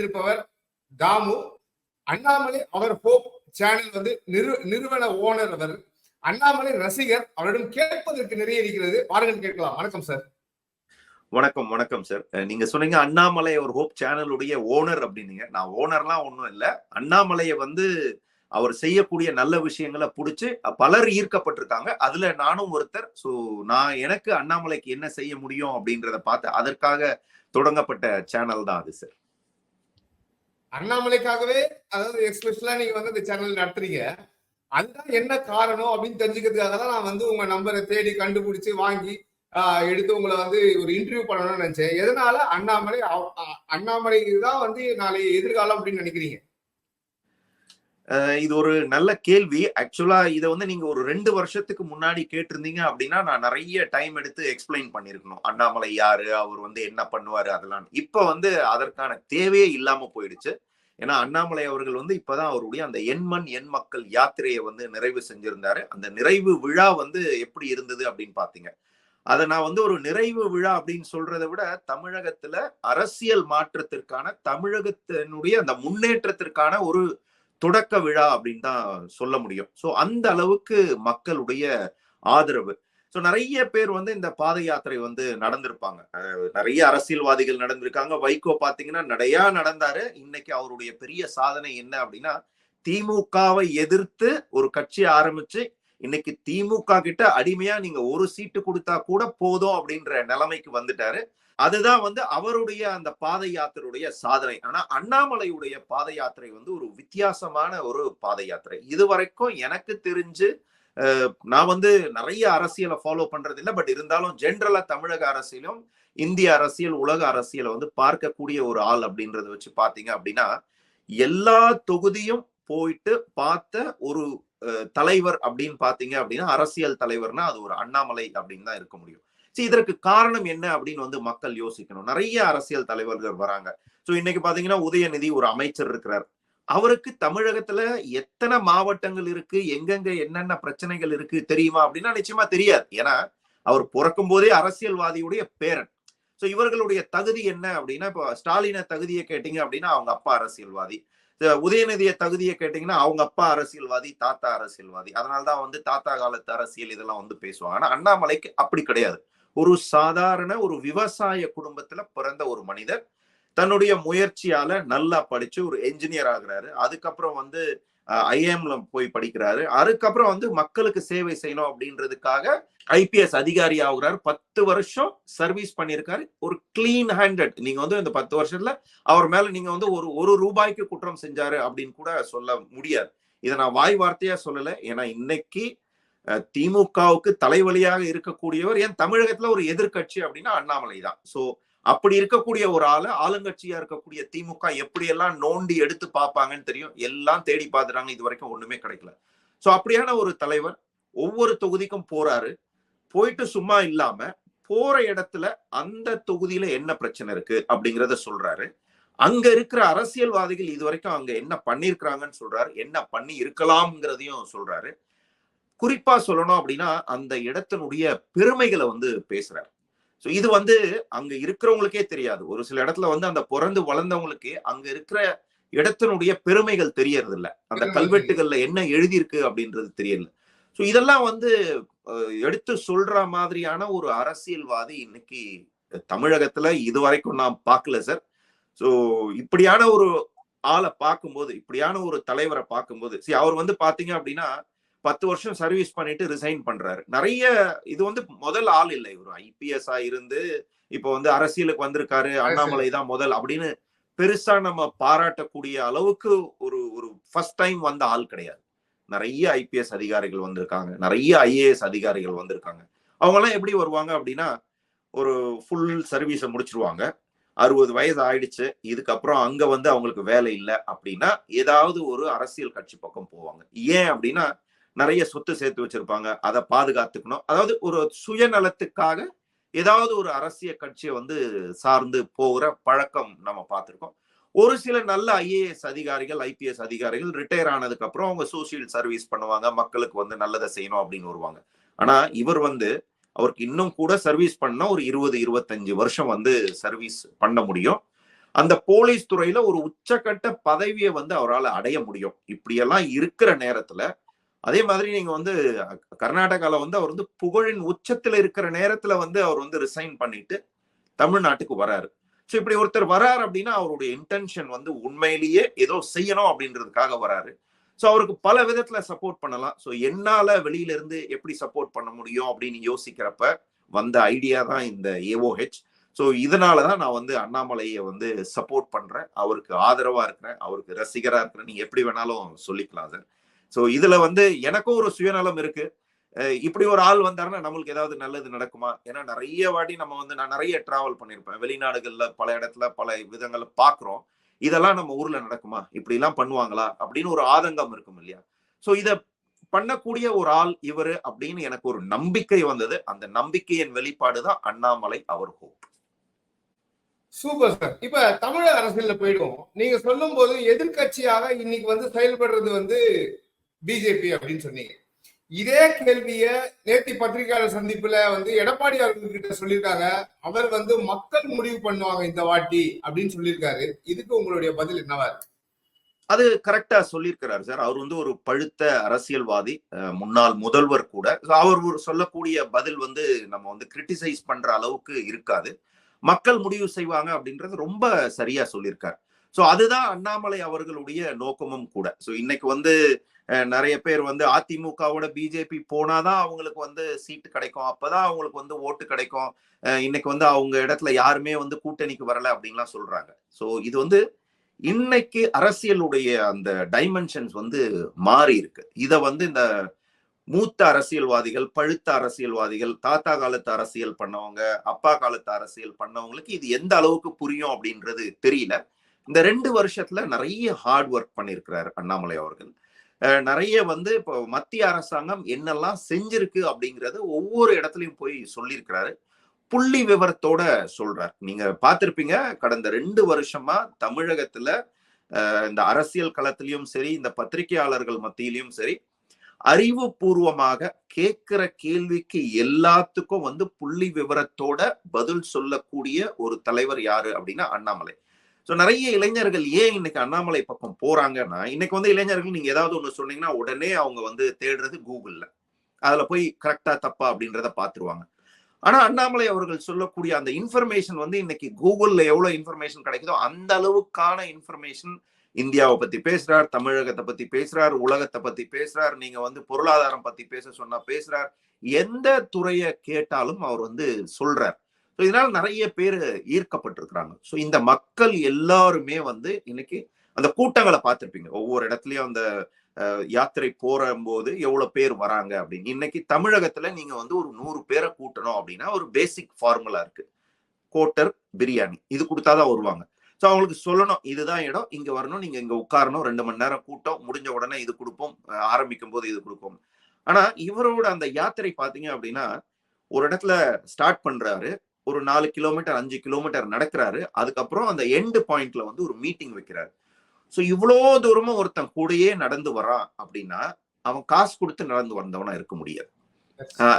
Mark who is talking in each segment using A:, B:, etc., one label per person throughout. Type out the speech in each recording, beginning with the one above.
A: செய்திருப்பவர் தாமு. அண்ணாமலை அவர் hope channel வந்து நிறு நிறுவன ஓனர் அவர். அண்ணாமலை ரசிகர் அவரிடம் கேட்பதற்கு நிறைய இருக்கிறது. பாருங்கள் கேட்கலாம். வணக்கம் சார்
B: வணக்கம் வணக்கம் சார் நீங்க சொன்னீங்க அண்ணாமலை ஒரு ஹோப் சேனலுடைய ஓனர் அப்படின்னீங்க. நான் ஓனர்லாம் ஒன்றும் இல்லை. அண்ணாமலையை வந்து அவர் செய்யக்கூடிய நல்ல விஷயங்களை பிடிச்சி பலர் ஈர்க்கப்பட்டிருக்காங்க. அதுல நானும் ஒருத்தர். ஸோ நான் எனக்கு அண்ணாமலைக்கு என்ன செய்ய முடியும் அப்படின்றத பார்த்து அதற்காக தொடங்கப்பட்ட சேனல் தான் அது சார்
A: அண்ணாமலைக்காகவே அதாவது எக்ஸ்பெஷலா நீங்க வந்து இந்த சேனல் நடத்துறீங்க. அதுதான் என்ன காரணம் அப்படின்னு தெரிஞ்சுக்கிறதுக்காக தான் நான் வந்து உங்க நம்பரை தேடி கண்டுபிடிச்சு வாங்கி எடுத்து உங்களை வந்து ஒரு இன்டர்வியூ பண்ணணும்னு நினைச்சேன். எதனால அண்ணாமலை அண்ணாமலை அண்ணாமலைக்கு தான் வந்து நாளை எதிர்காலம் அப்படின்னு நினைக்கிறீங்க?
B: இது ஒரு நல்ல கேள்வி. ஆக்சுவலா இதை வந்து நீங்க ஒரு ரெண்டு வருஷத்துக்கு முன்னாடி கேட்டிருந்தீங்க அப்படின்னா நான் நிறைய டைம் எடுத்து எக்ஸ்பிளைன் பண்ணிருக்கணும் அண்ணாமலை யாரு? அவர் வந்து என்ன பண்ணுவாரு? அதெல்லாம். இப்ப வந்து அதற்கான தேவையே இல்லாம போயிடுச்சு. ஏன்னா அண்ணாமலை அவர்கள் வந்து இப்பதான் அவருடைய அந்த எண்மண் எண் மக்கள் யாத்திரையை வந்து நிறைவு செஞ்சிருந்தாரு. அந்த நிறைவு விழா வந்து எப்படி இருந்தது அப்படின்னு பாத்தீங்க. அதை நான் வந்து ஒரு நிறைவு விழா அப்படின்னு சொல்றதை விட தமிழகத்துல அரசியல் மாற்றத்திற்கான தமிழகத்தினுடைய அந்த முன்னேற்றத்திற்கான ஒரு தொடக்க விழா அப்படின்னு தான் சொல்ல முடியும். ஸோ அந்த அளவுக்கு மக்களுடைய ஆதரவு. ஸோ நிறைய பேர் வந்து இந்த பாத யாத்திரை வந்து நடந்திருப்பாங்க. நிறைய அரசியல்வாதிகள் நடந்திருக்காங்க. வைகோ பார்த்தீங்கன்னா நடையா நடந்தாரு. இன்னைக்கு அவருடைய பெரிய சாதனை என்ன அப்படின்னா திமுகவை எதிர்த்து ஒரு கட்சி ஆரம்பிச்சு இன்னைக்கு திமுக கிட்ட அடிமையா நீங்க ஒரு சீட்டு கொடுத்தா கூட போதும் அப்படின்ற நிலைமைக்கு வந்துட்டாரு. அதுதான் வந்து அவருடைய அந்த பாத யாத்திரையுடைய சாதனை. ஆனா அண்ணாமலையுடைய பாத யாத்திரை வந்து ஒரு வித்தியாசமான ஒரு பாத யாத்திரை. இதுவரைக்கும் எனக்கு தெரிஞ்சு நான் வந்து நிறைய அரசியலை ஃபாலோ பண்றது இல்லை பட் இருந்தாலும் ஜென்ரலா தமிழக அரசியலும் இந்திய அரசியல் உலக அரசியலை வந்து பார்க்கக்கூடிய ஒரு ஆள் அப்படின்றத வச்சு பாத்தீங்க அப்படின்னா எல்லா தொகுதியும் போயிட்டு பார்த்த ஒரு தலைவர் அப்படின்னு பாத்தீங்க அப்படின்னா அரசியல் தலைவர்னா அது ஒரு அண்ணாமலை அப்படின்னு தான் இருக்க முடியும். சரி இதற்கு காரணம் என்ன அப்படின்னு வந்து மக்கள் யோசிக்கணும். நிறைய அரசியல் தலைவர்கள் வராங்க. சோ இன்னைக்கு பாத்தீங்கன்னா உதயநிதி ஒரு அமைச்சர் இருக்கிறார். அவருக்கு தமிழகத்துல எத்தனை மாவட்டங்கள் இருக்கு? எங்கெங்க என்னென்ன பிரச்சனைகள் இருக்கு தெரியுமா அப்படின்னா நிச்சயமா தெரியாது. ஏன்னா அவர் பிறக்கும் போதே அரசியல்வாதியுடைய பேரன். சோ இவர்களுடைய தகுதி என்ன அப்படின்னா இப்போ ஸ்டாலினை தகுதியை கேட்டீங்க அப்படின்னா அவங்க அப்பா அரசியல்வாதி. உதயநிதிய தகுதியை கேட்டீங்கன்னா அவங்க அப்பா அரசியல்வாதி தாத்தா அரசியல்வாதி. அதனாலதான் வந்து தாத்தா காலத்து அரசியல் இதெல்லாம் வந்து பேசுவாங்க. ஆனா அண்ணாமலைக்கு அப்படி கிடையாது. ஒரு சாதாரண ஒரு விவசாய குடும்பத்துல பிறந்த ஒரு மனிதர் தன்னுடைய முயற்சியால நல்லா படிச்சு ஒரு என்ஜினியர் ஆகுறாரு. அதுக்கப்புறம் வந்து ஐஏஎம்ல போய் படிக்கிறாரு. அதுக்கப்புறம் வந்து மக்களுக்கு சேவை செய்யணும் அப்படின்றதுக்காக ஐபிஎஸ் அதிகாரி ஆகுறாரு. பத்து வருஷம் சர்வீஸ் பண்ணியிருக்காரு. ஒரு கிளீன் ஹேண்டட் நீங்க வந்து இந்த பத்து வருஷத்துல அவர் மேல நீங்க வந்து ஒரு ஒரு ரூபாய்க்கு குற்றம் செஞ்சாரு அப்படின்னு கூட சொல்ல முடியாது. இதை நான் வாய் வார்த்தையா சொல்லல. ஏன்னா இன்னைக்கு திமுகவுக்கு தலைவலியாக இருக்கக்கூடியவர் ஏன் தமிழகத்துல ஒரு எதிர்க்கட்சி அப்படின்னா அண்ணாமலை தான். சோ அப்படி இருக்கக்கூடிய ஒரு ஆளு ஆளுங்கட்சியா இருக்கக்கூடிய திமுக எப்படியெல்லாம் நோண்டி எடுத்து பார்ப்பாங்கன்னு தெரியும். எல்லாம் தேடி பார்த்துறாங்க இது வரைக்கும் ஒண்ணுமே கிடைக்கல. சோ அப்படியான ஒரு தலைவர் ஒவ்வொரு தொகுதிக்கும் போறாரு. போயிட்டு சும்மா இல்லாம போற இடத்துல அந்த தொகுதியில என்ன பிரச்சனை இருக்கு அப்படிங்கிறத சொல்றாரு. அங்க இருக்கிற அரசியல்வாதிகள் இது வரைக்கும் அங்க என்ன பண்ணிருக்கிறாங்கன்னு சொல்றாரு. என்ன பண்ணி இருக்கலாம்ங்கிறதையும் சொல்றாரு. குறிப்பா சொல்லணும் அப்படின்னா அந்த இடத்தினுடைய பெருமைகளை வந்து பேசுறாரு. ஸோ இது வந்து அங்க இருக்கிறவங்களுக்கே தெரியாது. ஒரு சில இடத்துல வந்து அந்த பிறந்து வளர்ந்தவங்களுக்கே அங்க இருக்கிற இடத்தினுடைய பெருமைகள் தெரியறது இல்ல அந்த கல்வெட்டுகள்ல என்ன எழுதியிருக்கு அப்படின்றது தெரியல. ஸோ இதெல்லாம் வந்து எடுத்து சொல்ற மாதிரியான ஒரு அரசியல்வாதி இன்னைக்கு தமிழகத்துல இது வரைக்கும் நான் பார்க்கல சார் ஸோ இப்படியான ஒரு ஆளை பார்க்கும்போது இப்படியான ஒரு தலைவரை பார்க்கும்போது சரி அவர் வந்து பாத்தீங்க அப்படின்னா பத்து வருஷம் சர்வீஸ் பண்ணிட்டு ரிசைன் பண்றாரு. நிறைய இது வந்து முதல் ஆள் இல்லை இவர். ஐபிஎஸ் ஆ இருந்து இப்போ வந்து அரசியலுக்கு வந்திருக்காரு. அண்ணாமலை தான் முதல் அப்படின்னு பெருசா நம்ம பாராட்டக்கூடிய அளவுக்கு ஒரு ஒரு ஃபர்ஸ்ட் டைம் வந்த ஆள் கிடையாது. நிறைய ஐபிஎஸ் அதிகாரிகள் வந்திருக்காங்க. நிறைய ஐஏஎஸ் அதிகாரிகள் வந்திருக்காங்க. அவங்க எல்லாம் எப்படி வருவாங்க அப்படின்னா ஒரு ஃபுல் சர்வீஸை முடிச்சிருவாங்க. அறுபது வயசு ஆயிடுச்சு. இதுக்கப்புறம் அங்க வந்து அவங்களுக்கு வேலை இல்லை அப்படின்னா ஏதாவது ஒரு அரசியல் கட்சி பக்கம் போவாங்க. ஏன் அப்படின்னா நிறைய சொத்து சேர்த்து வச்சிருப்பாங்க. அதை பாதுகாத்துக்கணும். அதாவது ஒரு சுயநலத்துக்காக ஏதாவது ஒரு அரசியல் கட்சியை வந்து சார்ந்து போகிற பழக்கம் நம்ம பார்த்துருக்கோம். ஒரு சில நல்ல ஐஏஎஸ் அதிகாரிகள் ஐபிஎஸ் அதிகாரிகள் ரிட்டையர் ஆனதுக்கு அப்புறம் அவங்க சோசியல் சர்வீஸ் பண்ணுவாங்க. மக்களுக்கு வந்து நல்லதை செய்யணும் அப்படின்னு வருவாங்க. ஆனா இவர் வந்து அவருக்கு இன்னும் கூட சர்வீஸ் பண்ண ஒரு இருபது இருபத்தஞ்சு வருஷம் வந்து சர்வீஸ் பண்ண முடியும். அந்த போலீஸ் துறையில ஒரு உச்சக்கட்ட பதவியை வந்து அவரால் அடைய முடியும். இப்படியெல்லாம் இருக்கிற நேரத்துல அதே மாதிரி நீங்க வந்து கர்நாடகால வந்து அவர் வந்து புகழின் உச்சத்துல இருக்கிற நேரத்துல வந்து அவர் வந்து ரிசைன் பண்ணிட்டு தமிழ்நாட்டுக்கு வராரு. ஸோ இப்படி ஒருத்தர் வராரு அப்படின்னா அவருடைய இன்டென்ஷன் வந்து உண்மையிலேயே ஏதோ செய்யணும் அப்படின்றதுக்காக வராரு. ஸோ அவருக்கு பல விதத்துல சப்போர்ட் பண்ணலாம். ஸோ என்னால வெளியில இருந்து எப்படி சப்போர்ட் பண்ண முடியும் அப்படின்னு யோசிக்கிறப்ப வந்த ஐடியா தான் இந்த ஏஓஹெச் ஸோ இதனால தான் நான் வந்து அண்ணாமலையை வந்து சப்போர்ட் பண்றேன். அவருக்கு ஆதரவா இருக்கிறேன். அவருக்கு ரசிகரா இருக்கிறேன். நீங்க எப்படி வேணாலும் சொல்லிக்கலாம் சார் ஸோ இதுல வந்து எனக்கும் ஒரு சுயநலம் இருக்கு. இப்படி ஒரு ஆள் வந்தாருன்னா நம்மளுக்கு ஏதாவது நல்லது நடக்குமா? ஏன்னா நிறைய வாட்டி நம்ம வந்து நான் நிறைய டிராவல் பண்ணியிருப்பேன் வெளிநாடுகள்ல பல இடத்துல பல விதங்களை பாக்குறோம். இதெல்லாம் நம்ம ஊர்ல நடக்குமா? இப்படி எல்லாம் பண்ணுவாங்களா? அப்படின்னு ஒரு ஆதங்கம் இருக்கும் இல்லையா? ஸோ இதை பண்ணக்கூடிய ஒரு ஆள் இவரு அப்படின்னு எனக்கு ஒரு நம்பிக்கை வந்தது. அந்த நம்பிக்கையின் வெளிப்பாடு தான் அண்ணாமலை அவர் ஹோப்
A: சூப்பர் சார். இப்ப தமிழக அரசியல்ல போயிடுவோம். நீங்க சொல்லும் போது எதிர்கட்சியாக இன்னைக்கு வந்து செயல்படுறது வந்து பிஜேபி அப்படின்னு சொன்னீங்க. இதே கேள்விய நேத்தி பத்திரிகையாளர் சந்திப்புல வந்து எடப்பாடி அவர்கிட்ட சொல்லியிருக்காங்க. அவர் வந்து மக்கள் முடிவு பண்ணுவாங்க இந்த வாட்டி அப்படின்னு சொல்லியிருக்காரு. இதுக்கு உங்களுடைய பதில் என்னவா இருக்கு?
B: அது கரெக்டா சொல்லியிருக்கிறார் சார். அவர் வந்து ஒரு பழுத்த அரசியல்வாதி அஹ் முன்னாள் முதல்வர் கூட. அவர் ஒரு சொல்லக்கூடிய பதில் வந்து நம்ம வந்து கிரிட்டிசைஸ் பண்ற அளவுக்கு இருக்காது. மக்கள் முடிவு செய்வாங்க அப்படின்றது ரொம்ப சரியா சொல்லியிருக்காரு. ஸோ அதுதான் அண்ணாமலை அவர்களுடைய நோக்கமும் கூட. ஸோ இன்னைக்கு வந்து நிறைய பேர் வந்து அதிமுகவோட பிஜேபி போனாதான் அவங்களுக்கு வந்து சீட்டு கிடைக்கும். அப்பதான் அவங்களுக்கு வந்து ஓட்டு கிடைக்கும். இன்னைக்கு வந்து அவங்க இடத்துல யாருமே வந்து கூட்டணிக்கு வரல அப்படின்லாம் சொல்றாங்க. ஸோ இது வந்து இன்னைக்கு அரசியலுடைய அந்த டைமென்ஷன்ஸ் வந்து மாறி இருக்கு. இதை வந்து இந்த மூத்த அரசியல்வாதிகள் பழுத்த அரசியல்வாதிகள் தாத்தா காலத்து அரசியல் பண்ணவங்க அப்பா காலத்து அரசியல் பண்ணவங்களுக்கு இது எந்த அளவுக்கு புரியும் அப்படின்றது தெரியல. இந்த ரெண்டு வருஷத்துல நிறைய ஹார்ட் ஒர்க் பண்ணியிருக்கிறார் அண்ணாமலை அவர்கள். நிறைய வந்து இப்போ மத்திய அரசாங்கம் என்னெல்லாம் செஞ்சிருக்கு அப்படிங்கறத ஒவ்வொரு இடத்துலயும் போய் சொல்லியிருக்கிறாரு. புள்ளி விவரத்தோட சொல்றார். நீங்க பார்த்திருப்பீங்க கடந்த ரெண்டு வருஷமா தமிழகத்துல இந்த அரசியல் களத்திலையும் சரி இந்த பத்திரிகையாளர்கள் மத்தியிலையும் சரி அறிவுபூர்வமாக கேட்கிற கேள்விக்கு எல்லாத்துக்கும் வந்து புள்ளி விவரத்தோட பதில் சொல்லக்கூடிய ஒரு தலைவர் யாரு அப்படின்னா அண்ணாமலை. ஸோ நிறைய இளைஞர்கள் ஏன் இன்னைக்கு அண்ணாமலை பக்கம் போறாங்கன்னா இன்னைக்கு வந்து இளைஞர்கள் நீங்க ஏதாவது ஒண்ணு சொன்னீங்கன்னா உடனே அவங்க வந்து தேடுறது கூகுள்ல. அதுல போய் கரெக்டா தப்பா அப்படின்றத பாத்துருவாங்க. ஆனா அண்ணாமலை அவர்கள் சொல்லக்கூடிய அந்த இன்ஃபர்மேஷன் வந்து இன்னைக்கு கூகுள்ல எவ்வளவு இன்ஃபர்மேஷன் கிடைக்குதோ அந்த அளவுக்கான இன்ஃபர்மேஷன் இந்தியாவை பத்தி பேசுறார் தமிழகத்தை பத்தி பேசுறார் உலகத்தை பத்தி பேசுறார் நீங்க வந்து பொருளாதாரம் பத்தி பேச சொன்னா பேசுறார். எந்த துறையை கேட்டாலும் அவர் வந்து சொல்றார். இதனால் நிறைய பேர் ஈர்க்கப்பட்டிருக்கிறாங்க. ஸோ இந்த மக்கள் எல்லாருமே வந்து இன்னைக்கு அந்த கூட்டங்களை பார்த்துருப்பீங்க. ஒவ்வொரு இடத்துலயும் அந்த யாத்திரை போகும்போது எவ்வளவு பேர் வராங்க அப்படின்னு. இன்னைக்கு தமிழகத்துல நீங்க வந்து ஒரு நூறு பேரை கூட்டணும் அப்படின்னா ஒரு பேசிக் ஃபார்முலா இருக்கு. கோட்டர் பிரியாணி இது கொடுத்தாதான் வருவாங்க. ஸோ அவங்களுக்கு சொல்லணும் இதுதான் இடம் இங்க வரணும் நீங்க இங்க உட்காரணும் ரெண்டு மணி நேரம் கூட்டம் முடிஞ்ச உடனே இது கொடுப்போம் ஆரம்பிக்கும் போது இது கொடுப்போம். ஆனா இவரோட அந்த யாத்திரை பாத்தீங்க அப்படின்னா ஒரு இடத்துல ஸ்டார்ட் பண்றாரு. ஒரு நாலு கிலோமீட்டர் அஞ்சு கிலோமீட்டர் நடக்கிறாரு. அதுக்கப்புறம் அந்த எண்டு பாயிண்ட்ல வந்து ஒரு மீட்டிங் வைக்கிறாரு. ஸோ இவ்வளோ தூரமும் ஒருத்தன் கூடயே நடந்து வரான் அப்படின்னா அவன் காசு கொடுத்து நடந்து வந்தவனா இருக்க முடியாது.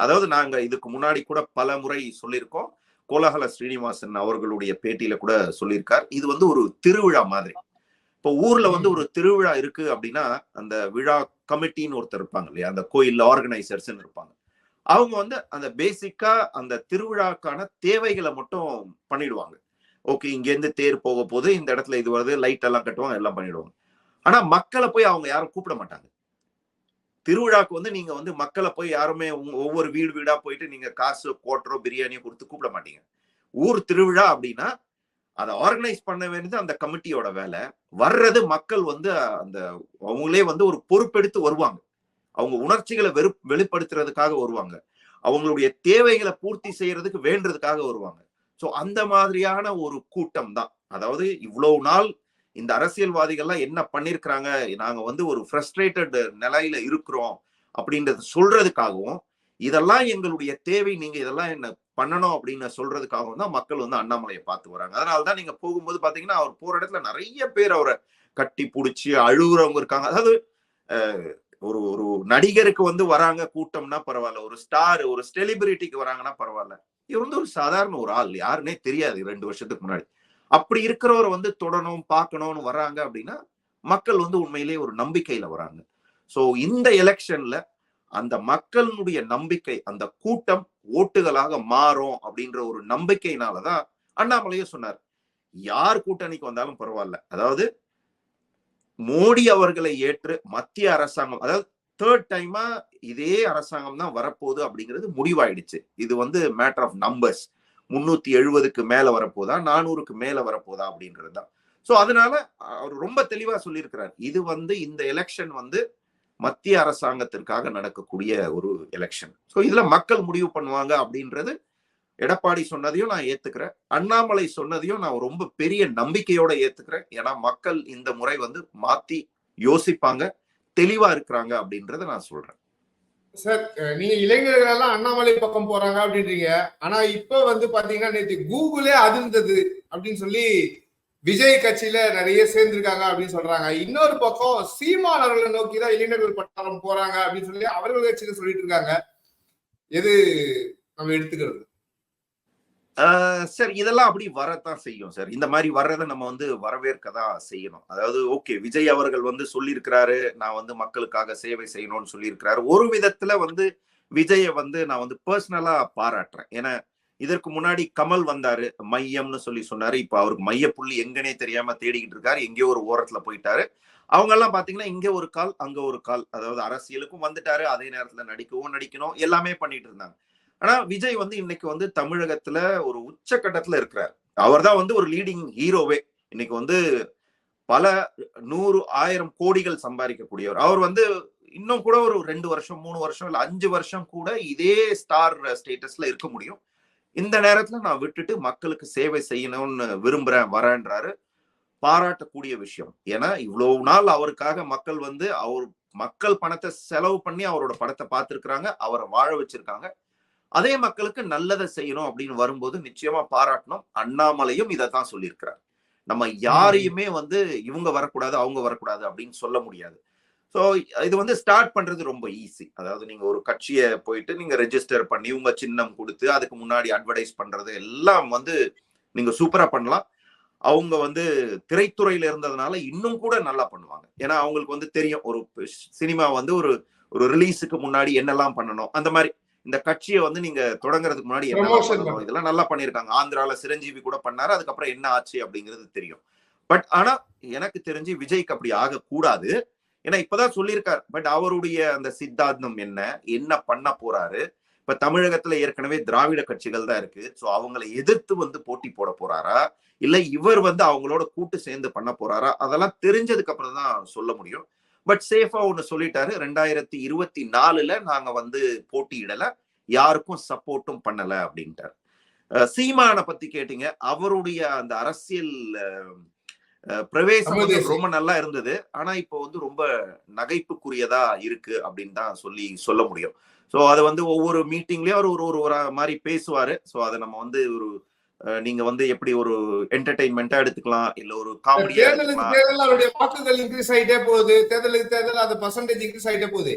B: அதாவது நாங்க இதுக்கு முன்னாடி கூட பல முறை சொல்லியிருக்கோம். கோலாகல ஸ்ரீனிவாசன் அவர்களுடைய பேட்டியில கூட சொல்லியிருக்கார். இது வந்து ஒரு திருவிழா மாதிரி. இப்போ ஊர்ல வந்து ஒரு திருவிழா இருக்கு அப்படின்னா அந்த விழா கமிட்டின்னு ஒருத்தர் இருப்பாங்க இல்லையா? அந்த கோயில் ஆர்கனைசர்ஸ் இருப்பாங்க. அவங்க வந்து அந்த பேசிக்கா அந்த திருவிழாக்கான தேவைகளை மட்டும் பண்ணிடுவாங்க. ஓகே இங்கேருந்து தேர் போக போது இந்த இடத்துல இது வருது லைட் எல்லாம் கட்டுவாங்க எல்லாம் பண்ணிடுவாங்க. ஆனா மக்களை போய் அவங்க யாரும் கூப்பிட மாட்டாங்க. திருவிழாக்கு வந்து நீங்க வந்து மக்களை போய் யாருமே ஒவ்வொரு வீடு வீடா போயிட்டு நீங்க காசு கோட்டரோ பிரியாணியோ கொடுத்து கூப்பிட மாட்டீங்க. ஊர் திருவிழா அப்படின்னா அதை ஆர்கனைஸ் பண்ண வேண்டியது அந்த கமிட்டியோட வேலை. வர்றது மக்கள் வந்து அந்த அவங்களே வந்து ஒரு பொறுப்பெடுத்து வருவாங்க. அவங்க உணர்ச்சிகளை வெறு வெளிப்படுத்துறதுக்காக வருவாங்க. அவங்களுடைய தேவைகளை பூர்த்தி செய்யறதுக்கு வேண்டதுக்காக வருவாங்க. ஸோ அந்த மாதிரியான ஒரு கூட்டம் தான் அதாவது இவ்வளவு நாள் இந்த அரசியல்வாதிகள்லாம் என்ன பண்ணிருக்கிறாங்க? நாங்க வந்து ஒரு ஃப்ரஸ்ட்ரேட்டட் நிலையில இருக்கிறோம் அப்படின்றத சொல்றதுக்காகவும் இதெல்லாம் எங்களுடைய தேவை நீங்க இதெல்லாம் என்ன பண்ணணும் அப்படின்னு சொல்றதுக்காகவும் தான் மக்கள் வந்து அண்ணாமலையை பார்த்து வராங்க. அதனாலதான் நீங்க போகும்போது பாத்தீங்கன்னா அவர் போற இடத்துல நிறைய பேர் அவரை கட்டி பிடிச்சி அழுகுறவங்க இருக்காங்க. அதாவது ஒரு ஒரு நடிகருக்கு வந்து வராங்க கூட்டம்னா பரவாயில்ல. ஒரு ஸ்டார் ஒரு செலிபிரிட்டிக்கு வராங்கன்னா பரவாயில்ல. இவர் வந்து ஒரு சாதாரண ஒரு ஆள். யாருன்னே தெரியாது ரெண்டு வருஷத்துக்கு முன்னாடி. அப்படி இருக்கிறவரை வந்து தொடணும் பார்க்கணும்னு வராங்க அப்படின்னா மக்கள் வந்து உண்மையிலேயே ஒரு நம்பிக்கையில வராங்க. ஸோ இந்த எலெக்ஷன்ல அந்த மக்களுடைய நம்பிக்கை அந்த கூட்டம் ஓட்டுகளாக மாறும் அப்படின்ற ஒரு நம்பிக்கையினாலதான் அண்ணாமலையே சொன்னார். யார் கூட்டணிக்கு வந்தாலும் பரவாயில்ல. அதாவது மோடி அவர்களை ஏற்று மத்திய அரசாங்கம் அதாவது தேர்ட் டைமா இதே அரசாங்கம் தான் வரப்போகுது அப்படிங்கிறது முடிவாயிடுச்சு. இது வந்து மேட்டர் ஆஃப் நம்பர்ஸ் முன்னூத்தி எழுபதுக்கு மேல வரப்போதா நானூறுக்கு மேல வரப்போதா அப்படின்றது தான். ஸோ அதனால அவர் ரொம்ப தெளிவா சொல்லியிருக்கிறார். இது வந்து இந்த எலெக்ஷன் வந்து மத்திய அரசாங்கத்திற்காக நடக்கக்கூடிய ஒரு எலெக்ஷன் ஸோ இதுல மக்கள் முடிவு பண்ணுவாங்க அப்படின்றது எடப்பாடி சொன்னதையும் நான் ஏத்துக்கிறேன். அண்ணாமலை சொன்னதையும் நான் ரொம்ப பெரிய நம்பிக்கையோட ஏத்துக்கிறேன். ஏன்னா மக்கள் இந்த முறை வந்து மாத்தி யோசிப்பாங்க தெளிவா இருக்கிறாங்க அப்படின்றத நான் சொல்றேன்.
A: சார் நீங்க இளைஞர்கள் எல்லாம் அண்ணாமலை பக்கம் போறாங்க அப்படின்றீங்க. ஆனா இப்ப வந்து பாத்தீங்கன்னா நேற்று கூகுளே அதிர்ந்தது அப்படின்னு சொல்லி விஜய் கட்சியில நிறைய சேர்ந்திருக்காங்க அப்படின்னு சொல்றாங்க. இன்னொரு பக்கம் சீமானவர்களை நோக்கி தான் இளைஞர்கள் பட்டாளம் போறாங்க அப்படின்னு சொல்லி அவர்கள் கட்சியில சொல்லிட்டு இருக்காங்க. எது நம்ம எடுத்துக்கிறது?
B: சார் இதெல்லாம் அப்படி வரத்தான் செய்யும் சார். இந்த மாதிரி வர்றதை நம்ம வந்து வரவேற்க தான் செய்யணும். அதாவது ஓகே விஜய் அவர்கள் வந்து சொல்லியிருக்கிறாரு நான் வந்து மக்களுக்காக சேவை செய்யணும்னு சொல்லியிருக்கிறாரு. ஒரு விதத்துல வந்து விஜயை வந்து நான் வந்து பர்சனலா பாராட்டுறேன். ஏன்னா இதற்கு முன்னாடி கமல் வந்தாரு மையம்னு சொல்லி சொன்னாரு. இப்ப அவருக்கு மைய புள்ளி எங்கனே தெரியாம தேடிக்கிட்டு இருக்காரு. எங்கேயோ ஒரு ஓரத்துல போயிட்டாரு. அவங்க எல்லாம் பாத்தீங்கன்னா இங்க ஒரு கால் அங்க ஒரு கால். அதாவது அரசியலுக்கும் வந்துட்டாரு. அதே நேரத்துல நடிக்கவும் நடிக்கணும். எல்லாமே பண்ணிட்டு இருந்தாங்க. ஆனா விஜய் வந்து இன்னைக்கு வந்து தமிழகத்துல ஒரு உச்சக்கட்டத்துல இருக்கிறார். அவர் தான் வந்து ஒரு லீடிங் ஹீரோவே இன்னைக்கு வந்து பல நூறு ஆயிரம் கோடிகள் சம்பாதிக்கக்கூடியவர். அவர் வந்து இன்னும் கூட ஒரு ரெண்டு வருஷம் மூணு வருஷம் இல்ல அஞ்சு வருஷம் கூட இதே ஸ்டார் ஸ்டேட்டஸ்ல இருக்க முடியும். இந்த நேரத்துல நான் விட்டுட்டு மக்களுக்கு சேவை செய்யணும்னு விரும்புறேன் வரேன்றாரு. பாராட்டக்கூடிய விஷயம். ஏன்னா இவ்வளவு நாள் அவருக்காக மக்கள் வந்து அவர் மக்கள் பணத்தை செலவு பண்ணி அவரோட படத்தை பார்த்திருக்கிறாங்க அவரை வாழ வச்சிருக்காங்க. அதே மக்களுக்கு நல்லதை செய்யணும் அப்படின்னு வரும்போது நிச்சயமா பாராட்டணும். அண்ணாமலையும் இதை தான் சொல்லியிருக்கிறார். நம்ம யாரையுமே வந்து இவங்க வரக்கூடாது அவங்க வரக்கூடாது அப்படின்னு சொல்ல முடியாது. ஸோ இது வந்து ஸ்டார்ட் பண்றது ரொம்ப ஈஸி அதாவது நீங்க ஒரு கட்சியை போயிட்டு நீங்க ரெஜிஸ்டர் பண்ணி உங்க சின்னம் கொடுத்து அதுக்கு முன்னாடி அட்வர்டைஸ் பண்றது எல்லாம் வந்து நீங்க சூப்பரா பண்ணலாம். அவங்க வந்து திரைத்துறையில இருந்ததுனால இன்னும் கூட நல்லா பண்ணுவாங்க. ஏன்னா அவங்களுக்கு வந்து தெரியும். ஒரு சினிமா வந்து ஒரு ஒரு ரிலீஸுக்கு முன்னாடி என்னெல்லாம் பண்ணணும் அந்த மாதிரி. இந்த கட்சியை வந்து நீங்க தொடங்குறதுக்கு முன்னாடி என்ன இதெல்லாம் நல்லா பண்ணிருக்காங்க ஆந்திரால சிரஞ்சீவி கூட பண்ணாரு அதுக்கப்புறம் என்ன ஆச்சு அப்படிங்கிறது தெரியும். பட் ஆனா எனக்கு தெரிஞ்சு விஜய்க்கு அப்படி ஆகக்கூடாது. ஏன்னா இப்பதான் சொல்லியிருக்காரு. பட் அவருடைய அந்த சித்தாந்தம் என்ன? என்ன பண்ண போறாரு? இப்ப தமிழகத்துல ஏற்கனவே திராவிட கட்சிகள் தான் இருக்கு. சோ அவங்களை எதிர்த்து வந்து போட்டி போட போறாரா? இல்ல இவர் வந்து அவங்களோட கூட்டு சேர்ந்து பண்ண போறாரா? அதெல்லாம் தெரிஞ்சதுக்கு அப்புறம் தான் சொல்ல முடியும். பட் சேஃபா ஒண்ணு சொல்லிட்டாரு. ரெண்டாயிரத்தி இருபத்தி நாலுல நாங்க வந்து போட்டியிடல. யாருக்கும் சப்போர்ட்டும் பண்ணல அப்படின்ட்டார். சீமானை பத்தி கேட்டீங்க. அவருடைய அந்த அரசியல் பிரவேசம் ரொம்ப நல்லா இருந்தது. ஆனா இப்போ வந்து ரொம்ப நகைப்புக்குரியதா இருக்கு அப்படின்னு தான் சொல்லி சொல்ல முடியும். ஸோ அதை வந்து ஒவ்வொரு மீட்டிங்லயும் அவர் ஒரு ஒரு மாதிரி பேசுவாரு. ஸோ அதை நம்ம வந்து ஒரு நீங்க வந்து எப்படி ஒரு என்டர்டைன்மெண்டா எடுத்துக்கலாம் இல்ல ஒரு காமெடியா
A: தேர்தல் அவருடைய வாக்குகள் இன்க்ரீஸ் ஆயிட்டே போகுது. தேர்தலுக்கு தேர்தல் அது பர்சன்டேஜ் இன்க்ரீஸ் ஆயிட்டே போகுது.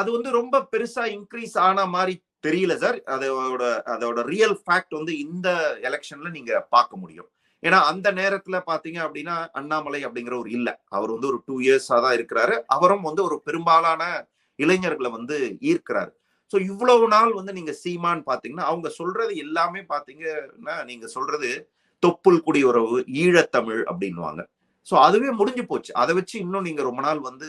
B: அது வந்து ரொம்ப பெருசா இன்க்ரீஸ் ஆன மாதிரி தெரியல சார் அதோட அதோட ரியல் ஃபேக்ட் வந்து இந்த எலெக்ஷன்ல நீங்க பார்க்க முடியும். ஏன்னா அந்த நேரத்துல பாத்தீங்க அப்படின்னா அண்ணாமலை அப்படிங்கிற ஒரு இல்ல. அவர் வந்து ஒரு டூ இயர்ஸா தான் இருக்கிறாரு. அவரும் வந்து ஒரு பெரும்பாலான இளைஞர்களை வந்து ஈர்க்கிறாரு. ஸோ இவ்வளவு நாள் வந்து நீங்க சீமான் பாத்தீங்கன்னா அவங்க சொல்றது எல்லாமே பாத்தீங்கன்னா நீங்க சொல்றது தொப்புள் குடி உறவு ஈழத்தமிழ் அப்படின்வாங்க ஸோ அதுவே முடிஞ்சு போச்சு. அதை வச்சு இன்னும் நீங்க ரொம்ப நாள் வந்து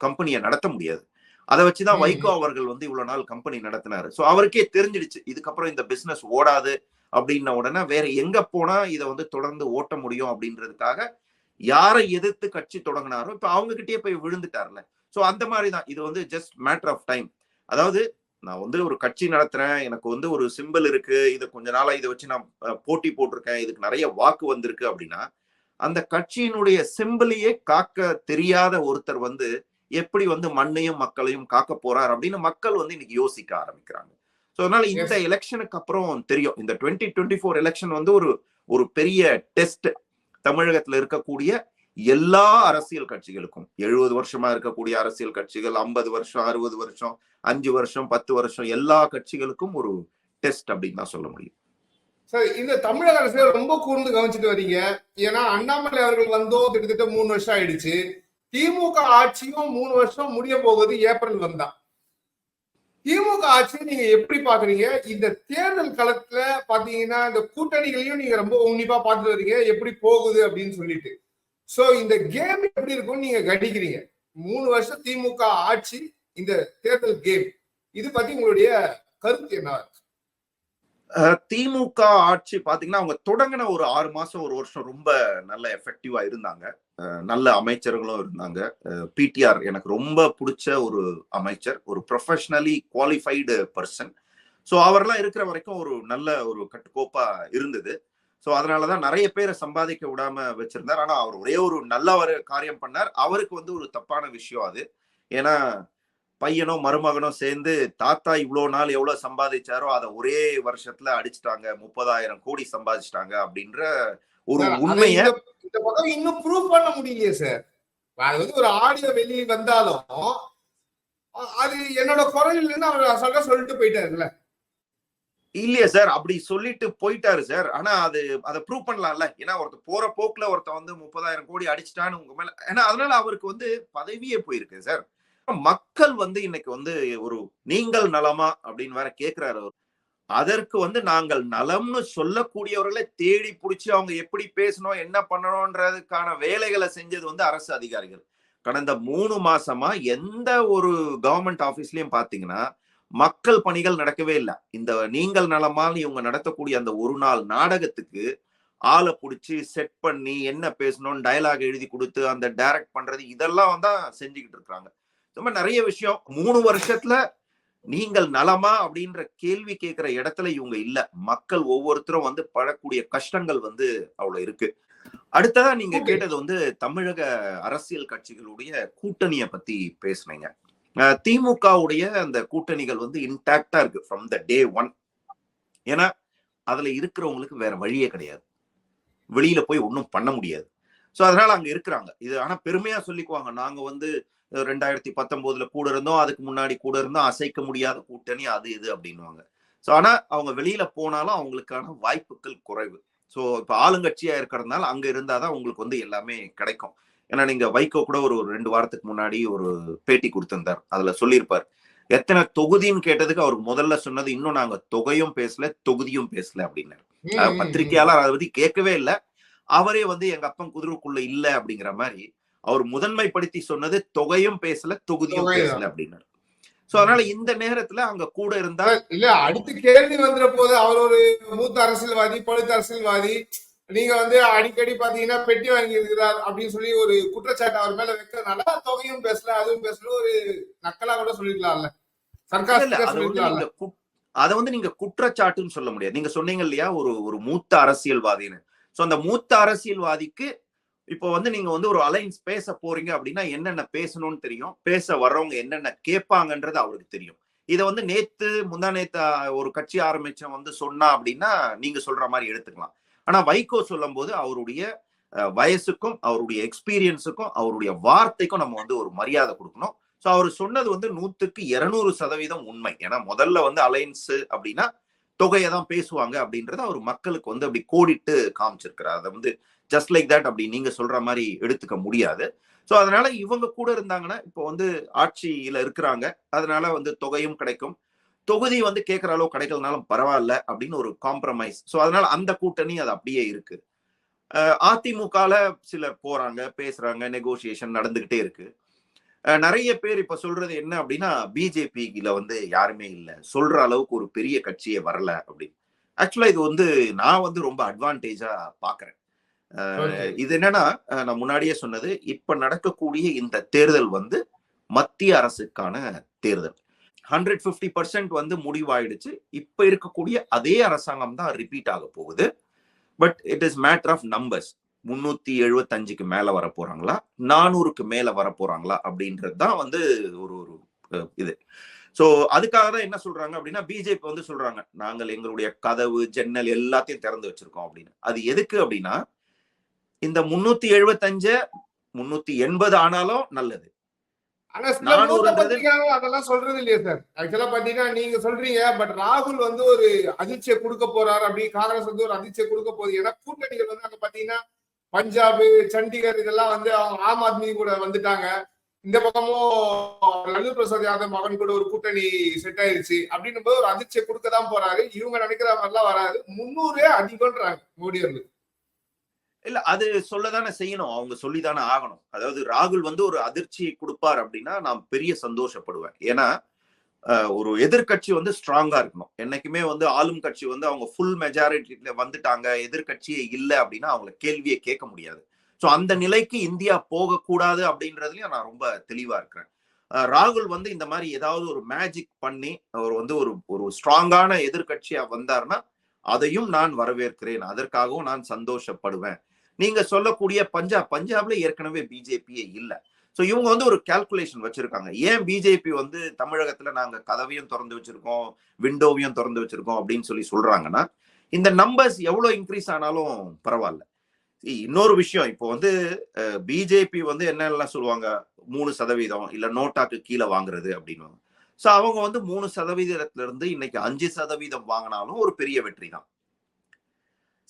B: கம்பெனியை நடத்த முடியாது. அதை வச்சுதான் வைகோ அவர்கள் வந்து இவ்வளவு நாள் கம்பெனி நடத்தினாரு. ஸோ அவருக்கே தெரிஞ்சிடுச்சு. இதுக்கப்புறம் இந்த பிசினஸ் ஓடாது அப்படின்ன உடனே வேற எங்க போனா இதை வந்து தொடர்ந்து ஓட்ட முடியும் அப்படின்றதுக்காக யாரை எதிர்த்து கட்சி தொடங்கினாரோ இப்ப அவங்க கிட்டயே போய் விழுந்துட்டார்ல. ஸோ அந்த மாதிரி தான். இது வந்து ஜஸ்ட் மேட்டர் ஆஃப் டைம் அதாவது நான் வந்து ஒரு கட்சி நடத்துறேன் எனக்கு வந்து ஒரு சிம்பிள் இருக்கு இதை கொஞ்ச நாளா இதை வச்சு நான் போட்டி போட்டிருக்கேன் இதுக்கு நிறைய வாக்கு வந்திருக்கு அப்படின்னா அந்த கட்சியினுடைய சிம்பிளையே காக்க தெரியாத ஒருத்தர் வந்து எப்படி வந்து மண்ணையும் மக்களையும் காக்க போறார் அப்படின்னு மக்கள் வந்து இன்னைக்கு யோசிக்க ஆரம்பிக்கிறாங்க. ஸோ அதனால இந்த எலெக்ஷனுக்கு அப்புறம் தெரியும். இந்த டுவெண்ட்டி டுவெண்ட்டி ஃபோர் எலெக்ஷன் வந்து ஒரு ஒரு பெரிய டெஸ்ட் தமிழகத்துல இருக்கக்கூடிய எல்லா அரசியல் கட்சிகளுக்கும். எழுபது வருஷமா இருக்கக்கூடிய அரசியல் கட்சிகள் ஐம்பது வருஷம் அறுபது வருஷம் அஞ்சு வருஷம் பத்து வருஷம் எல்லா கட்சிகளுக்கும் ஒரு டெஸ்ட் அப்படின்னு தான் சொல்ல முடியும்.
A: சார் இந்த தமிழக அரசு ரொம்ப கூர்ந்து கவனிச்சுட்டு வர்றீங்க ஏன்னா அண்ணாமலை அவர்கள் வந்தோம் கிட்டத்தட்ட மூணு வருஷம் ஆயிடுச்சு. திமுக ஆட்சியும் மூணு வருஷம் முடிய போகுது ஏப்ரல் வந்தா. திமுக ஆட்சியை நீங்க எப்படி பாக்குறீங்க? இந்த தேர்தல் களத்துல பாத்தீங்கன்னா இந்த கூட்டணிகளையும் நீங்க ரொம்ப உன்னிப்பா பார்த்துட்டு வரீங்க. எப்படி போகுது அப்படின்னு சொல்லிட்டு. சோ இந்த கேம் எப்படி இருக்கும்னு நீங்க கணிக்கிறீங்க மூணு வருஷம் திமுக ஆட்சி இந்த தேர்தல் கேம் இது பத்தி உங்களுடைய கருத்து என்ன?
B: திமுக ஆட்சி பாத்தீங்கன்னா அவங்க தொடங்கின ஒரு ஆறு மாசம் ஒரு வருஷம் ரொம்ப நல்ல எஃபெக்டிவா இருந்தாங்க. நல்ல அமைச்சர்களும் இருந்தாங்க. பிடிஆர் எனக்கு ரொம்ப பிடிச்ச ஒரு அமைச்சர் ஒரு ப்ரொஃபஷனலி குவாலிஃபைடு பர்சன் ஸோ அவர்லாம் இருக்கிற வரைக்கும் ஒரு நல்ல ஒரு கட்டுக்கோப்பா இருந்தது. ஸோ அதனாலதான் நிறைய பேரை சம்பாதிக்க விடாம வச்சிருந்தார். ஆனா அவர் ஒரே ஒரு நல்ல ஒரு காரியம் பண்ணார். அவருக்கு வந்து ஒரு தப்பான விஷயம் அது. ஏன்னா பையனும் மருமகனும் சேர்ந்து தாத்தா இவ்வளோ நாள் எவ்வளவு சம்பாதிச்சாரோ அதை ஒரே வருஷத்துல அடிச்சிட்டாங்க. முப்பதாயிரம் கோடி சம்பாதிச்சிட்டாங்க அப்படின்ற ஒரு உண்மைய
A: இந்த- இந்த பக்கம் இன்னும் ப்ரூவ் பண்ண முடியலையே சார். அது வந்து ஒரு ஆடியோ வெளியே வந்தாலும் அது என்னோட குரல் அவர் சொல்ல சொல்லிட்டு போயிட்டாருல்ல.
B: இல்லையே சார் அப்படி சொல்லிட்டு போயிட்டாரு சார். ஆனா அது அதை ப்ரூவ் பண்ணலாம்ல. ஏன்னா ஒருத்தர் போற போக்குல ஒருத்தன் வந்து முப்பதாயிரம் கோடி அடிச்சிட்டான்னு உங்க மேல ஏன்னா அதனால அவருக்கு வந்து பதவியே போயிருக்கு சார். மக்கள் வந்து இன்னைக்கு வந்து ஒரு நீங்கள் நலமா? அப்படின்னு வேற கேக்குறாரு அவர். அதற்கு வந்து நாங்கள் நலம்னு சொல்லக்கூடியவர்களை தேடி பிடிச்சி அவங்க எப்படி பேசணும் என்ன பண்ணணும்ன்றதுக்கான வேலைகளை செஞ்சது வந்து அரசு அதிகாரிகள். கடந்த மூணு மாசமா எந்த ஒரு கவர்மெண்ட் ஆபீஸ்லயும் பாத்தீங்கன்னா மக்கள் பணிகள் நடக்கவே இல்லை. இந்த நீங்கள் நலமால் இவங்க நடத்தக்கூடிய அந்த ஒரு நாள் நாடகத்துக்கு ஆளை பிடிச்சி செட் பண்ணி என்ன பேசணும்னு டயலாக் எழுதி கொடுத்து அந்த டைரக்ட் பண்றது இதெல்லாம் தான் செஞ்சுக்கிட்டு இருக்காங்க. ரொம்ப நிறைய விஷயம். மூணு வருஷத்துல நீங்கள் நலமா அப்படின்ற கேள்வி கேட்கிற இடத்துல இவங்க இல்ல. மக்கள் ஒவ்வொருத்தரும் வந்து படக்கூடிய கஷ்டங்கள் வந்து அவ்வளவு இருக்கு. அடுத்ததா நீங்க. கேட்டது வந்து தமிழக அரசியல் கட்சிகளுடைய கூட்டணியை பத்தி பேசுனீங்க. திமுகவுடைய அந்த கூட்டணிகள் வந்து இன்டாக்டா இருக்கு ஃப்ரம் த டே ஒன் ஏன்னா அதுல இருக்கிறவங்களுக்கு வேற வழியே கிடையாது. வெளியில போய் ஒன்றும் பண்ண முடியாது. ஸோ அதனால அங்க இருக்கிறாங்க. இது ஆனா பெருமையா சொல்லிக்குவாங்க. நாங்க வந்து ரெண்டாயிரத்தி பத்தொன்பதுல கூட இருந்தோம். அதுக்கு முன்னாடி கூட இருந்தோம். அசைக்க முடியாத கூட்டணி அது இது அப்படின்னுவாங்க. ஸோ ஆனா அவங்க வெளியில போனாலும் அவங்களுக்கான வாய்ப்புகள் குறைவு. ஸோ இப்போ ஆளுங்கட்சியா இருக்கிறதுனால அங்க இருந்தாதான் உங்களுக்கு வந்து எல்லாமே கிடைக்கும். ஏன்னா நீங்க வைகோ கூட ஒரு ரெண்டு வாரத்துக்கு முன்னாடி ஒரு பேட்டி கொடுத்திருந்தார். அதுல சொல்லியிருப்பார். எத்தனை தொகுதின்னு கேட்டதுக்கு அவருக்கு முதல்ல சொன்னது இன்னும் நாங்க தொகையும் பேசல தொகுதியும் பேசல அப்படின்னாரு. பத்திரிகையாளர் அதை பத்தி கேட்கவே இல்லை. அவரே வந்து எங்க அப்பன் குதிரைக்குள்ள இல்ல அப்படிங்கிற மாதிரி அவர் முதன்மைப்படுத்தி சொன்னது தொகையும் பேசல தொகுதியும். பேசல அப்படின்னாரு. சோ அதனால இந்த நேரத்துல அங்க கூட இருந்தா
A: இல்ல அடுத்த கேள்வி வந்துற போது அவர் ஒரு மூத்த அரசியல்வாதி பழுத்த அரசியல்வாதி நீங்க வந்து அடிக்கடி பாத்தீங்கன்னா பெட்டி வாங்கி இருக்கிறார் அப்படின்னு சொல்லி ஒரு குற்றச்சாட்டு அவர் மேல வைக்கிறதுனால தொகையும் பேசல அதுவும் பேசல ஒரு நக்கலா கூட சொல்லிக்கலாம்ல சர்க்காஸ்டிக்கா
B: அதை வந்து நீங்க குற்றச்சாட்டுன்னு சொல்ல முடியாது. நீங்க சொன்னீங்க இல்லையா ஒரு ஒரு மூத்த அரசியல்வாதின்னு. சோ அந்த மூத்த அரசியல்வாதிக்கு இப்போ வந்து நீங்க வந்து ஒரு அலைன்ஸ் பேச போறீங்க அப்படின்னா என்னென்ன பேசணும்னு தெரியும்? பேச வர்றவங்க என்னென்ன கேட்பாங்கன்றது அவருக்கு தெரியும். இதை வந்து நேத்து முந்தா நேத்து ஒரு கட்சி ஆரம்பிச்சவன் வந்து சொன்னா அப்படின்னா நீங்க சொல்ற மாதிரி எடுத்துக்கலாம். ஆனா வைகோ சொல்லும் போது அவருடைய வயசுக்கும் அவருடைய எக்ஸ்பீரியன்ஸுக்கும் அவருடைய வார்த்தைக்கும் நம்ம வந்து ஒரு மரியாதை கொடுக்கணும். ஸோ அவர் சொன்னது வந்து நூத்துக்கு இருநூறு சதவீதம் உண்மை. ஏன்னா முதல்ல வந்து அலைன்ஸ் அப்படின்னா தொகையை தான் பேசுவாங்க அப்படின்றத அவர் மக்களுக்கு வந்து அப்படி கோடிட்டு காமிச்சிருக்கிறார். அதை வந்து ஜஸ்ட் லைக் தட் அப்படி நீங்க சொல்ற மாதிரி எடுத்துக்க முடியாது. ஸோ அதனால இவங்க கூட இருந்தாங்கன்னா இப்போ வந்து ஆட்சியில இருக்கிறாங்க. அதனால வந்து தொகையும் கிடைக்கும். தொகுதி வந்து கேட்கிற அளவு கிடைக்கலனாலும் பரவாயில்ல அப்படின்னு ஒரு காம்ப்ரமைஸ் ஸோ அதனால அந்த கூட்டணி அது அப்படியே இருக்கு. அஹ் அதிமுகல சிலர் போறாங்க பேசுறாங்க நெகோசியேஷன் நடந்துகிட்டே இருக்கு. நிறைய பேர் இப்ப சொல்றது என்ன அப்படின்னா பிஜேபியில வந்து யாருமே இல்ல. சொல்ற அளவுக்கு ஒரு பெரிய கட்சியே வரல அப்படின்னு. ஆக்சுவலா இது வந்து நான் வந்து ரொம்ப அட்வான்டேஜா பாக்குறேன். இது என்னன்னா நான் முன்னாடியே சொன்னது இப்ப நடக்கக்கூடிய இந்த தேர்தல் வந்து மத்திய அரசுக்கான தேர்தல். ஹண்ட்ரட் ஃபிஃப்டி பர்சன்ட் வந்து முடிவாயிடுச்சு. இப்போ இருக்கக்கூடிய அதே அரசாங்கம் தான் ரிப்பீட் ஆக போகுது. But it is matter of numbers முன்னூத்தி எழுபத்தஞ்சுக்கு மேல வர போறாங்களா? நானூறுக்கு மேல வர போறாங்களா? அப்படின்றது தான் வந்து ஒரு ஒரு இது. சோ அதுக்காக தான் என்ன சொல்றாங்க அப்படின்னா பிஜேபி வந்து சொல்றாங்க நாங்கள் எங்களுடைய கதவு ஜன்னல் எல்லாத்தையும் திறந்து வச்சிருக்கோம் அப்படின்னு. அது எதுக்கு அப்படின்னா இந்த முன்னூத்தி எழுபத்தஞ்ச முன்னூத்தி எண்பது ஆனாலும் நல்லது.
A: ஆனா சில அதெல்லாம் சொல்றது இல்லையா சார் ஆக்சுவலா பாத்தீங்கன்னா நீங்க சொல்றீங்க பட் ராகுல் வந்து ஒரு அதிர்ச்சியை கொடுக்க போறாரு அப்படி காங்கிரஸ் வந்து ஒரு அதிர்ச்சியை கொடுக்க போகுது. ஏன்னா கூட்டணிகள் வந்து அங்க பாத்தீங்கன்னா பஞ்சாப் சண்டிகர் இதெல்லாம் வந்து அவங்க ஆம் ஆத்மி கூட வந்துட்டாங்க. இந்த பக்கமும் லல்லு பிரசாத் யாதவ் மகன் கூட ஒரு கூட்டணி செட் ஆயிருச்சு அப்படின்னும் போது ஒரு அதிர்ச்சியை கொடுக்க தான் போறாரு. இவங்க நினைக்கிற மாதிரிலாம் வராது. முன்னூறே அதிகம்ன்றாங்க மோடி அவர்களுக்கு
B: இல்ல அது சொல்லதானே செய்யணும். அவங்க சொல்லிதானே ஆகணும். அதாவது ராகுல் வந்து ஒரு அதிர்ச்சியை கொடுப்பார் அப்படின்னா நான் பெரிய சந்தோஷப்படுவேன். ஏன்னா ஒரு எதிர்க்கட்சி வந்து ஸ்ட்ராங்கா இருக்கணும். என்னைக்குமே வந்து ஆளும் கட்சி வந்து அவங்க ஃபுல் மெஜாரிட்டில வந்துட்டாங்க எதிர்க்கட்சியே இல்லை அப்படின்னா அவங்கள கேள்வியை கேட்க முடியாது. ஸோ அந்த நிலைக்கு இந்தியா போகக்கூடாது அப்படின்றதுலயும் நான் ரொம்ப தெளிவா இருக்கிறேன். ராகுல் வந்து இந்த மாதிரி ஏதாவது ஒரு மேஜிக் பண்ணி அவர் வந்து ஒரு ஒரு ஸ்ட்ராங்கான எதிர்கட்சியா வந்தாருன்னா அதையும் நான் வரவேற்கிறேன். அதற்காகவும் நான் சந்தோஷப்படுவேன். நீங்க சொல்லக்கூடிய பஞ்சாப் பஞ்சாப்ல ஏற்கனவே பிஜேபியே இல்ல. சோ இவங்க வந்து ஒரு கால்குலேஷன் வச்சிருக்காங்க. ஏன் பிஜேபி வந்து தமிழகத்துல நாங்க கதவையும் திறந்து வச்சிருக்கோம் விண்டோவையும் திறந்து வச்சிருக்கோம் அப்படின்னு சொல்லி சொல்றாங்கன்னா இந்த நம்பர்ஸ் எவ்வளோ இன்க்ரீஸ் ஆனாலும் பரவாயில்ல. இன்னொரு விஷயம். இப்போ வந்து பிஜேபி வந்து என்னெல்லாம் சொல்லுவாங்க? மூணு சதவீதம் இல்ல நோட்டாக்கு கீழே வாங்குறது அப்படின்னு சோ அவங்க வந்து மூணு சதவீதத்துல இருந்து இன்னைக்கு அஞ்சு சதவீதம் வாங்கினாலும் ஒரு பெரிய வெற்றி தான்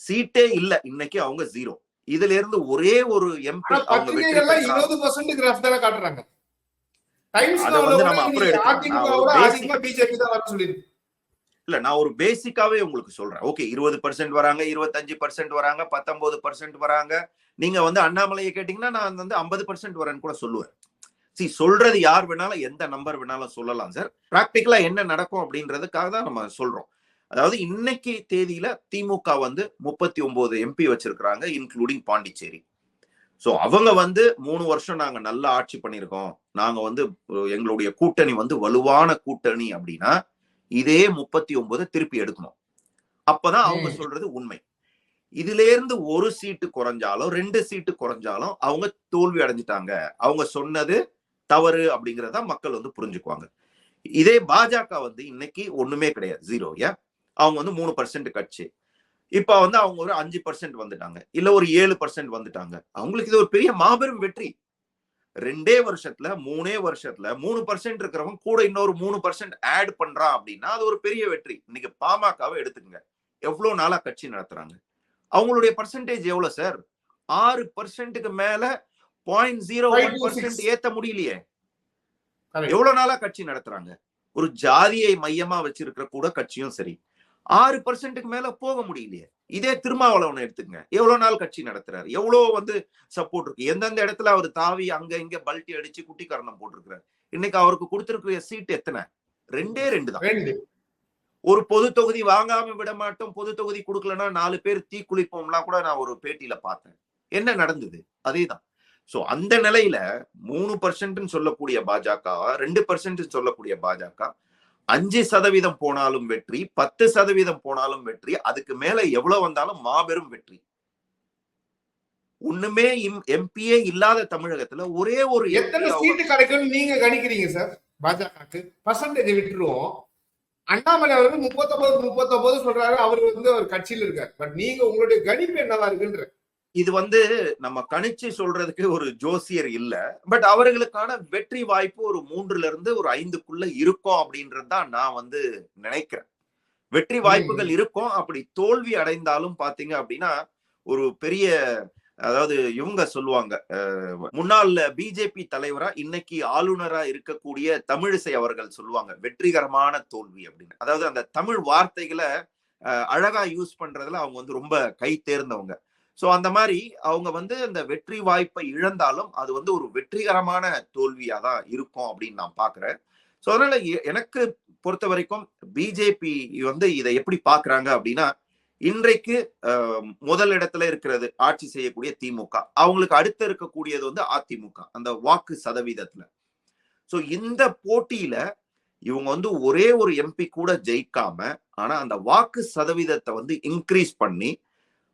B: சீட்டே இல்ல. இன்னைக்கு அவங்க ஜீரோ இதுல இருந்து ஒரே ஒரு எம்பி
A: இருபது பர்சன்ட் கிராஃப் தானே காட்டுறாங்க.
B: இல்ல நான் ஒரு பேசிக்காவே உங்களுக்கு சொல்றேன். ஓகே இருபது பர்சன்ட் வராங்க இருபத்தஞ்சு பர்சன்ட் வராங்க பத்தொன்பது பர்சன்ட் வராங்க. நீங்க வந்து அண்ணாமலையை கேட்டீங்கன்னா நான் வந்து ஐம்பது பர்சன்ட் வரேன்னு கூட சொல்லுவேன். சி சொல்றது யார் வேணாலும் எந்த நம்பர் வேணாலும் சொல்லலாம் சார் பிராக்டிக்கலா என்ன நடக்கும் அப்படின்றதுக்காக தான் நம்ம சொல்றோம். அதாவது இன்னைக்கு தேதியில திமுக வந்து முப்பத்தி ஒன்பது எம்பி வச்சிருக்கிறாங்க இன்க்ளூடிங் பாண்டிச்சேரி. சோ அவங்க வந்து மூணு வருஷம் நாங்க நல்ல ஆட்சி பண்ணியிருக்கோம். நாங்க வந்து எங்களுடைய கூட்டணி வந்து வலுவான கூட்டணி அப்படின்னா இதே முப்பத்தி ஒன்பது திருப்பி எடுக்கணும். அப்பதான் அவங்க. சொல்றது உண்மை. இதுல இருந்து ஒரு சீட்டு குறைஞ்சாலும் ரெண்டு சீட்டு குறைஞ்சாலும் அவங்க தோல்வி அடைஞ்சிட்டாங்க. அவங்க சொன்னது தவறு அப்படிங்கறத மக்கள் வந்து புரிஞ்சுக்குவாங்க. இதே பாஜக வந்து இன்னைக்கு ஒண்ணுமே கிடையாது ஜீரோ ஏன்? அவங்க வந்து மூணு பர்சன்ட் கட்சி. இப்ப வந்து அவங்க ஒரு அஞ்சு பர்சன்ட் வந்துட்டாங்க. இல்ல ஒரு ஏழு பர்சன்ட் வந்துட்டாங்க. அவங்களுக்கு இது ஒரு பெரிய மாபெரும் வெற்றி. ரெண்டே வருஷத்துல மூணே வருஷத்துல மூணு பர்சன்ட் இருக்கிறவங்க கூட இன்னொரு மூணு பர்சன்ட் ஆட் பண்றான் அப்படின்னா அது ஒரு பெரிய வெற்றி. இன்னைக்கு பாமகவை எடுத்துக்கங்க. எவ்வளவு நாளா கட்சி நடத்துறாங்க? அவங்களுடைய பர்சன்டேஜ் எவ்வளவு சார் ஆறு பர்சன்ட்டுக்கு மேல பாயிண்ட் ஜீரோ ஒன்
A: 526.
B: பர்சன்ட் ஏத்த முடியலையே. எவ்வளவு நாளா கட்சி நடத்துறாங்க? ஒரு ஜாதியை மையமா வச்சிருக்கிற கூட கட்சியும் சரி. ஆறு பர்சன்ட்டுக்கு மேல போக முடியலையே. இதே திருமாவளவனை எடுத்துக்கங்க. எவ்வளவு நாள் கட்சி நடத்துறாரு? எவ்வளவு வந்து சப்போர்ட் இருக்கு? எந்தெந்த இடத்துல அவர் தாவி அங்க இங்க பல்ட்டி அடிச்சு குட்டி கரணம் போட்டிருக்கிறாரு. இன்னைக்கு அவருக்கு கொடுத்திருக்கிற சீட் எத்தனை? ரெண்டே ரெண்டு தான். ஒரு பொது தொகுதி வாங்காம விட மாட்டோம். பொது தொகுதி கொடுக்கலன்னா நாலு பேர் தீ குளிப்போம்லாம் கூட நான் ஒரு பேட்டியில பார்த்தேன். என்ன நடந்தது? அதேதான். சோ அந்த நிலையில மூணு பர்சன்ட்னு சொல்லக்கூடிய பாஜக ரெண்டு பர்சன்ட் சொல்லக்கூடிய பாஜக அஞ்சு சதவீதம் போனாலும் வெற்றி பத்து சதவீதம் போனாலும் வெற்றி அதுக்கு மேல எவ்வளவு வந்தாலும் மாபெரும் வெற்றி. ஒண்ணுமே எம்பியே இல்லாத தமிழகத்துல ஒரே ஒரு
A: எத்தனை சீட்டு கிடைக்கும்னு நீங்க கணிக்கிறீங்க சார்? பாஜகக்கு பர்சன்டேஜ் விட்டுருவோம். அண்ணாமலை அவர்கள் முப்பத்தொன்பது முப்பத்தொன்பது சொல்றாரு. அவர் வந்து ஒரு கட்சியில இருக்காரு. பட் நீங்க உங்களுடைய கணிப்பு என்னவா இருக்குன்ற
B: இது வந்து நம்ம கணிச்சு சொல்றதுக்கு ஒரு ஜோசியர் இல்ல பட் அவர்களுக்கான வெற்றி வாய்ப்பு ஒரு மூன்றுல இருந்து ஒரு ஐந்துக்குள்ள இருக்கும் அப்படின்றது தான் நான் வந்து நினைக்கிறேன். வெற்றி வாய்ப்புகள் இருக்கும். அப்படி தோல்வி அடைந்தாலும் பாத்தீங்க அப்படின்னா ஒரு பெரிய அதாவது இவங்க சொல்லுவாங்க அஹ், முன்னாள் பிஜேபி தலைவரா இன்னைக்கு ஆளுநரா இருக்கக்கூடிய தமிழிசை அவர்கள் சொல்லுவாங்க வெற்றிகரமான தோல்வி அப்படின்னு. அதாவது அந்த தமிழ் வார்த்தைகளை அஹ், அழகா யூஸ் பண்றதுல அவங்க வந்து ரொம்ப கை தேர்ந்தவங்க. ஸோ அந்த மாதிரி அவங்க வந்து அந்த வெற்றி வாய்ப்பை இழந்தாலும் அது வந்து ஒரு வெற்றிகரமான தோல்வியா தான் இருக்கும் அப்படின்னு நான் பாக்குறேன் ஸோ அதனால எ- எனக்கு பொறுத்த வரைக்கும் பிஜேபி வந்து இதை எப்படி பாக்குறாங்க அப்படின்னா இன்றைக்கு முதல் இடத்துல இருக்கிறது ஆட்சி செய்யக்கூடிய திமுக. அவங்களுக்கு அடுத்து இருக்கக்கூடியது வந்து அதிமுக அந்த வாக்கு சதவீதத்துல. ஸோ இந்த போட்டியில இவங்க வந்து ஒரே ஒரு எம்பி கூட ஜெயிக்காம ஆனா அந்த வாக்கு சதவீதத்தை வந்து இன்க்ரீஸ் பண்ணி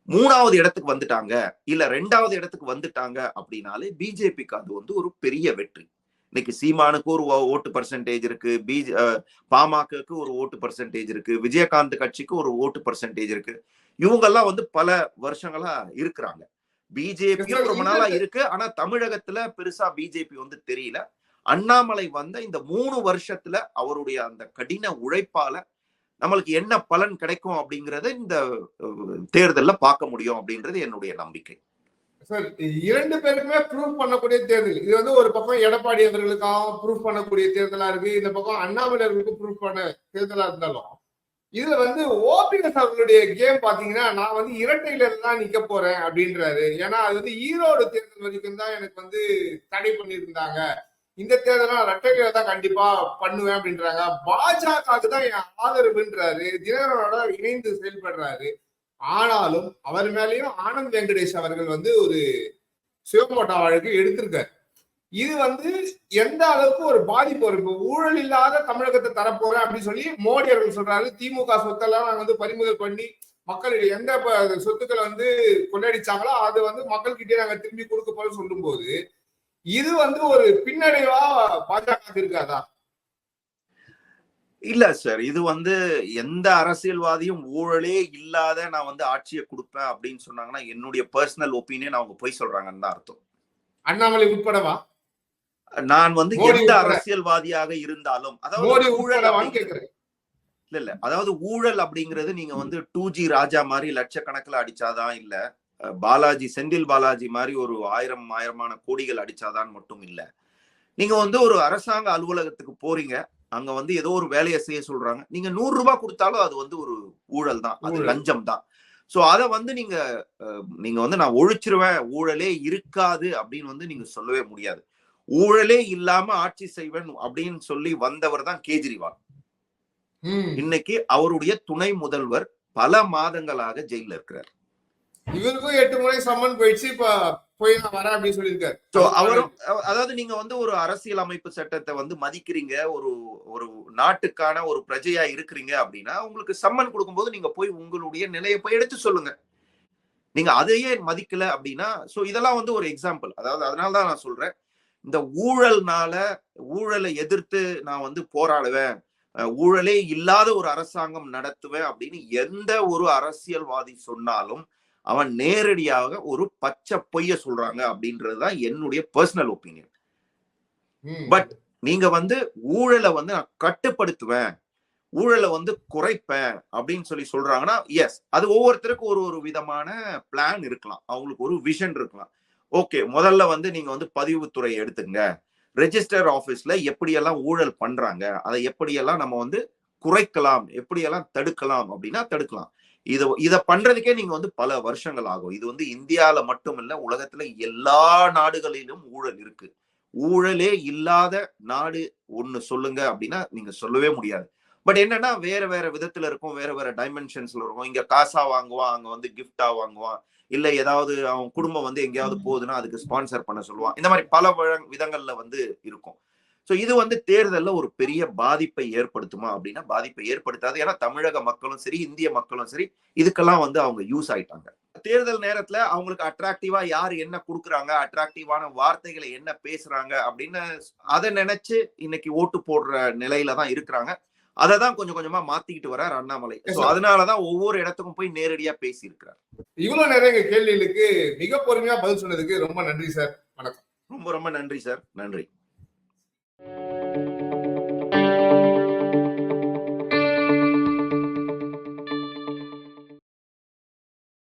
B: மூணாவது இடத்துக்கு வந்துட்டாங்க இல்ல ரெண்டாவது இடத்துக்கு வந்துட்டாங்க அப்படின்னாலே பிஜேபிக்கு அது வந்து ஒரு பெரிய வெற்றி. இன்னைக்கு சீமானுக்கு ஒரு ஓட்டு பர்சன்டேஜ் இருக்கு பிஜே பாமகக்கு ஒரு ஓட்டு பர்சன்டேஜ் இருக்கு விஜயகாந்த் கட்சிக்கு ஒரு ஓட்டு பர்சன்டேஜ் இருக்கு. இவங்கெல்லாம் வந்து பல வருஷங்களா இருக்கிறாங்க. பிஜேபி ரொம்ப நாளா இருக்கு ஆனா தமிழகத்துல பெருசா பிஜேபி வந்து தெரியல. அண்ணாமலை வந்த இந்த மூணு வருஷத்துல அவருடைய அந்த கடின உழைப்பால நம்மளுக்கு என்ன பலன் கிடைக்கும் அப்படிங்கறத இந்த தேர்தல்ல பார்க்க முடியும் அப்படின்றது என்னுடைய நம்பிக்கை.
A: சார் இரண்டு பேருக்குமே ப்ரூவ் பண்ணக்கூடிய தேர்தல். இது வந்து ஒரு பக்கம் எடப்பாடி அவர்களுக்காக ப்ரூவ் பண்ணக்கூடிய தேர்தலா இருக்கு. இந்த பக்கம் அண்ணாமலை அவர்களுக்கு ப்ரூவ் பண்ண தேர்தலா இருந்தாலும் இதுல வந்து ஓபிஎஸ் அவர்களுடைய கேம் பாத்தீங்கன்னா நான் வந்து இரட்டையில தான் நிக்க போறேன் அப்படின்றாரு. ஏன்னா அது வந்து ஈரோடு தேர்தல் வரைக்கும் தான் எனக்கு வந்து தடை பண்ணியிருந்தாங்க. இந்த தேர்தலாம் ரெட்டையில தான் கண்டிப்பா பண்ணுவேன் அப்படின்றாங்க. பாஜகவுக்கு தான் என் ஆதரவுன்றாரு. தினகரனோட இணைந்து செயல்படுறாரு. ஆனாலும் அவர் மேலேயும் ஆனந்த் வெங்கடேஷ் அவர்கள் வந்து ஒரு சிவமோட்டா வழக்கு எடுத்திருக்காரு. இது வந்து எந்த அளவுக்கு ஒரு பாதிப்பு வரும்? இப்போ ஊழல் இல்லாத தமிழகத்தை தரப்போறேன் அப்படின்னு சொல்லி மோடி அவர்கள் சொல்றாரு. திமுக சொத்தெல்லாம் நாங்க வந்து பறிமுதல் பண்ணி மக்கள் எந்த சொத்துக்களை வந்து கொள்ளடிச்சாங்களோ அது வந்து மக்கள்கிட்டயே நாங்க திரும்பி கொடுக்க போறோம் சொல்லும்போது இது வந்து ஒரு பின்னடைவா பாஜக இருக்காதா?
B: இல்ல சார் இது வந்து எந்த அரசியல்வாதியும் ஊழலே இல்லாத நான் வந்து ஆட்சியை கொடுப்பேன் அப்படின்னு சொன்னாங்கன்னா என்னுடைய பர்சனல் ஒப்பீனியன் அவங்க போய் சொல்றாங்கன்னு தான் அர்த்தம்.
A: அண்ணாமலை உட்படவா?
B: நான் வந்து எந்த. அரசியல்வாதியாக இருந்தாலும் அதாவது ஊழல்
A: கேக்குறேன்.
B: இல்ல இல்ல. அதாவது ஊழல் அப்படிங்கிறது நீங்க வந்து டூ ஜி ராஜா மாதிரி லட்சக்கணக்கில் அடிச்சாதான் இல்ல. பாலாஜி செந்தில் பாலாஜி மாதிரி ஒரு ஆயிரம் ஆயிரமான கோடிகள் அடிச்சாதான் மட்டும் இல்ல. நீங்க வந்து ஒரு அரசாங்க அலுவலகத்துக்கு போறீங்க. அங்க வந்து ஏதோ ஒரு வேலையை செய்ய சொல்றாங்க. நீங்க நூறு ரூபாய் கொடுத்தாலும் அது வந்து ஒரு ஊழல் தான். அது. லஞ்சம் தான். சோ அத வந்து நீங்க நீங்க வந்து நான் ஒழிச்சிருவேன். ஊழலே இருக்காது அப்படின்னு வந்து நீங்க சொல்லவே முடியாது. ஊழலே இல்லாம ஆட்சி செய்வேன் அப்படின்னு சொல்லி வந்தவர் தான் கேஜ்ரிவால். இன்னைக்கு அவருடைய துணை முதல்வர் பல மாதங்களாக ஜெயில இருக்கிறார்.
A: இவருக்கும் எட்டு முறை சம்மன் போயிடுச்சு இப்ப போய் நான் வரேன் அப்படின்னு சொல்லியிருக்காரு.
B: அவரும் அதாவது நீங்க வந்து ஒரு அரசியல் அமைப்பு சட்டத்தை வந்து மதிக்கிறீங்க ஒரு ஒரு நாட்டுக்கான ஒரு பிரஜையா இருக்கிறீங்க அப்படின்னா உங்களுக்கு சம்மன் கொடுக்கும்போது நீங்க போய் உங்களுடைய நிலையை போய் எடுத்து சொல்லுங்க. நீங்க அதையே மதிக்கல அப்படின்னா சோ இதெல்லாம் வந்து ஒரு எக்ஸாம்பிள் அதாவது அதனால தான் நான் சொல்றேன். இந்த ஊழல்னால ஊழலை எதிர்த்து நான் வந்து போராடுவேன் ஊழலே இல்லாத ஒரு அரசாங்கம் நடத்துவேன் அப்படின்னு எந்த ஒரு அரசியல்வாதி சொன்னாலும் அவன் நேரடியாக ஒரு பச்சை பொய்ய சொல்றாங்க அப்படின்றதுதான் என்னுடைய பர்சனல் ஒப்பீனியன். பட் நீங்க வந்து ஊழலை வந்து நான் கட்டுப்படுத்துவேன் ஊழலை வந்து குறைப்பேன் அப்படின்னு சொல்லி சொல்றாங்கன்னா எஸ் அது ஒவ்வொருத்தருக்கும் ஒரு ஒரு விதமான பிளான் இருக்கலாம். அவங்களுக்கு ஒரு விஷன் இருக்கலாம். ஓகே முதல்ல வந்து நீங்க வந்து பதிவுத்துறை எடுத்துங்க ரெஜிஸ்டர் ஆபீஸ்ல எப்படியெல்லாம் ஊழல் பண்றாங்க அதை எப்படியெல்லாம் நம்ம வந்து குறைக்கலாம் எப்படியெல்லாம் தடுக்கலாம் அப்படின்னா தடுக்கலாம். இது இத பண்றதுக்கே நீங்க வந்து பல வருஷங்கள் ஆகும். இது வந்து இந்தியால மட்டும் இல்ல உலகத்துல எல்லா நாடுகளிலும் ஊழல் இருக்கு. ஊழலே இல்லாத நாடு ஒண்ணு சொல்லுங்க அப்படின்னா நீங்க சொல்லவே முடியாது. பட் என்னன்னா வேற வேற விதத்துல இருக்கும் வேற வேற டைமென்ஷன்ஸ்ல இருக்கும். இங்க காசா வாங்குவான் அங்க வந்து கிஃப்டா வாங்குவான். இல்ல ஏதாவது அவன் குடும்பம் வந்து எங்கேயாவது போகுதுன்னா அதுக்கு ஸ்பான்சர் பண்ண சொல்லுவான். இந்த மாதிரி பல விதங்கள்ல வந்து இருக்கும். சோ இது வந்து தேர்தல்ல ஒரு பெரிய பாதிப்பை ஏற்படுத்துமா அப்படின்னா பாதிப்பை ஏற்படுத்தாது. ஏன்னா தமிழக மக்களும் சரி இந்திய மக்களும் சரி இதுக்கெல்லாம் வந்து அவங்க யூஸ் ஆயிட்டாங்க. தேர்தல் நேரத்துல அவங்களுக்கு அட்ராக்டிவா யார் என்ன கொடுக்குறாங்க அட்ராக்டிவான வார்த்தைகளை என்ன பேசுறாங்க அப்படின்னு அதை நினைச்சு இன்னைக்கு ஓட்டு போடுற நிலையில தான் இருக்கிறாங்க. அதை தான் கொஞ்சம் கொஞ்சமா மாத்திக்கிட்டு வர்றார் அண்ணாமலை. அதனாலதான் ஒவ்வொரு இடத்துக்கும் போய் நேரடியா பேசி இருக்கிறார்
A: இவ்வளவு நேரம் எங்க கேள்விகளுக்கு மிக பொறுமையா பதில் சொன்னதுக்கு ரொம்ப நன்றி சார்
B: ரொம்ப ரொம்ப நன்றி சார் நன்றி. thank you